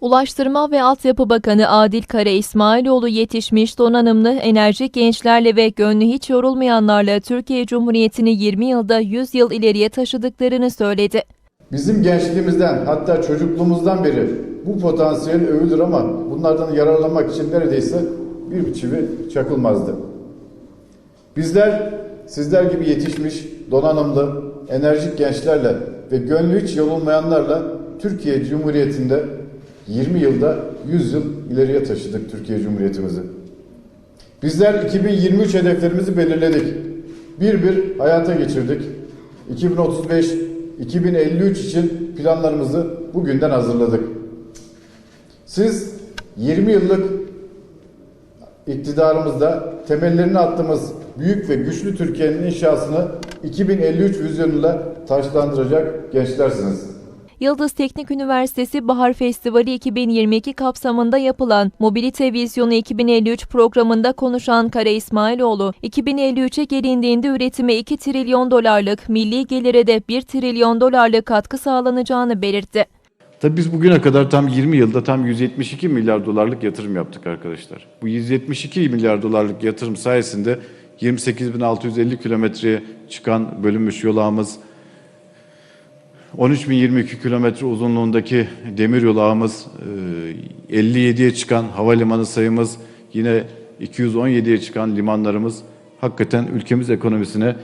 Ulaştırma ve Altyapı Bakanı Adil Kara İsmailoğlu yetişmiş donanımlı, enerjik gençlerle ve gönlü hiç yorulmayanlarla Türkiye Cumhuriyeti'ni 20 yılda 100 yıl ileriye taşıdıklarını söyledi. Bizim gençliğimizden hatta çocukluğumuzdan beri bu potansiyel övülür ama bunlardan yararlanmak için neredeyse bir çivi çakılmazdı. Bizler sizler gibi yetişmiş, donanımlı, enerjik gençlerle ve gönlü hiç yorulmayanlarla Türkiye Cumhuriyeti'nde 20 yılda 100 yıl ileriye taşıdık Türkiye Cumhuriyetimizi. Bizler 2023 hedeflerimizi belirledik. Bir bir hayata geçirdik. 2035, 2053 için planlarımızı bugünden hazırladık. Siz 20 yıllık iktidarımızda temellerini attığımız büyük ve güçlü Türkiye'nin inşasını 2053 vizyonuyla taşlandıracak gençlersiniz. Yıldız Teknik Üniversitesi Bahar Festivali 2022 kapsamında yapılan Mobilite Vizyonu 2053 programında konuşan Kara İsmailoğlu, 2053'e gelindiğinde üretime 2 trilyon dolarlık, milli gelire de 1 trilyon dolarlık katkı sağlanacağını belirtti. Tabii biz bugüne kadar tam 20 yılda tam 172 milyar dolarlık yatırım yaptık arkadaşlar. Bu 172 milyar dolarlık yatırım sayesinde 28.650 kilometreye çıkan bölünmüş yol ağımız, 13.022 kilometre uzunluğundaki demir yol ağımız, e, 57'ye çıkan havalimanı sayımız, yine 217'ye çıkan limanlarımız hakikaten ülkemiz ekonomisine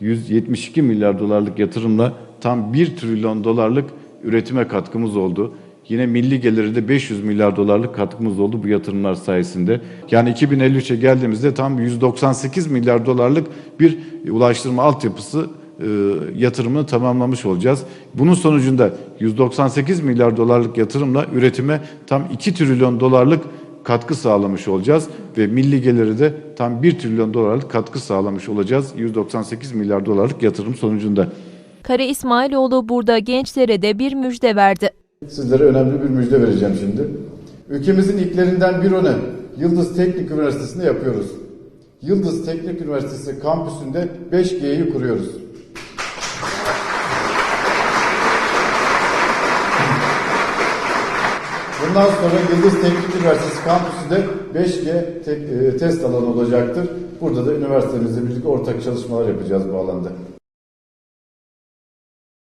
172 milyar dolarlık yatırımla tam 1 trilyon dolarlık üretime katkımız oldu. Yine milli geliri de 500 milyar dolarlık katkımız oldu bu yatırımlar sayesinde. Yani 2053'e geldiğimizde tam 198 milyar dolarlık bir ulaştırma altyapısı e, yatırımını tamamlamış olacağız. Bunun sonucunda 198 milyar dolarlık yatırımla üretime tam 2 trilyon dolarlık katkı sağlamış olacağız ve milli geliri de tam 1 trilyon dolarlık katkı sağlamış olacağız 198 milyar dolarlık yatırım sonucunda. Kara İsmailoğlu burada gençlere de bir müjde verdi. Sizlere önemli bir müjde vereceğim şimdi. Ülkemizin ilklerinden bir öne Yıldız Teknik Üniversitesi'nde yapıyoruz. Yıldız Teknik Üniversitesi kampüsünde 5G'yi kuruyoruz. Bundan sonra Yıldız Teknik Üniversitesi kampüsünde 5G tek- e, test alanı olacaktır. Burada da üniversitemizle birlikte ortak çalışmalar yapacağız bu alanda.